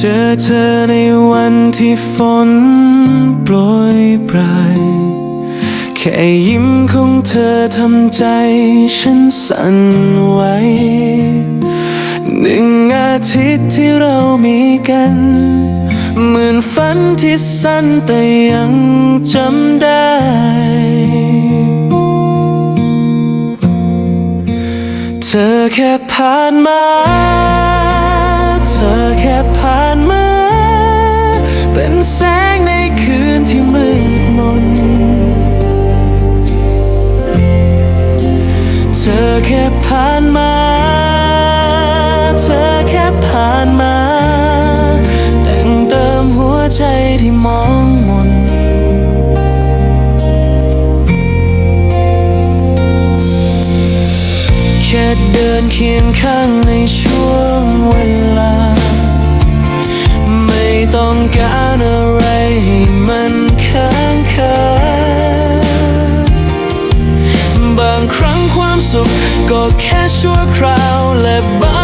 เธอในวันที่ฝนโปรยปลาย แค่ยิ้มของเธอทำใจฉันสั่นไหวหนึ่งอาทิตย์ที่เรามีกัน เหมือนฝันที่สั้นแต่ยังจำได้ แค่ผ่านมา เธอแค่ผ่านมา เป็นแสงในคืนที่มืดมน เธอแค่ผ่านมา เธอแค่ผ่านมา แต่งเติมหัวใจที่มอง เดินเคียงข้างในช่วงเวลา ไม่ต้องการอะไรให้มันค้างคาบางครั้งความสุขก็แค่ชั่วคราวและบาง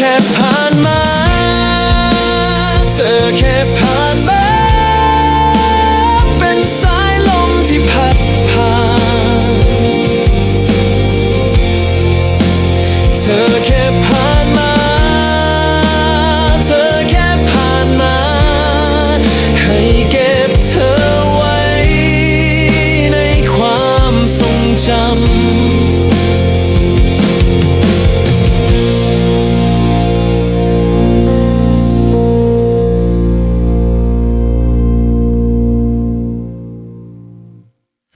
ค่ผ่านมา เธอแค่ผ่านมา เป็นสายลมที่พัดผ่าน เธอแค่ผ่านมา เธอแค่ผ่านมา ให้เก็บเธอไว้ในความทรงจำ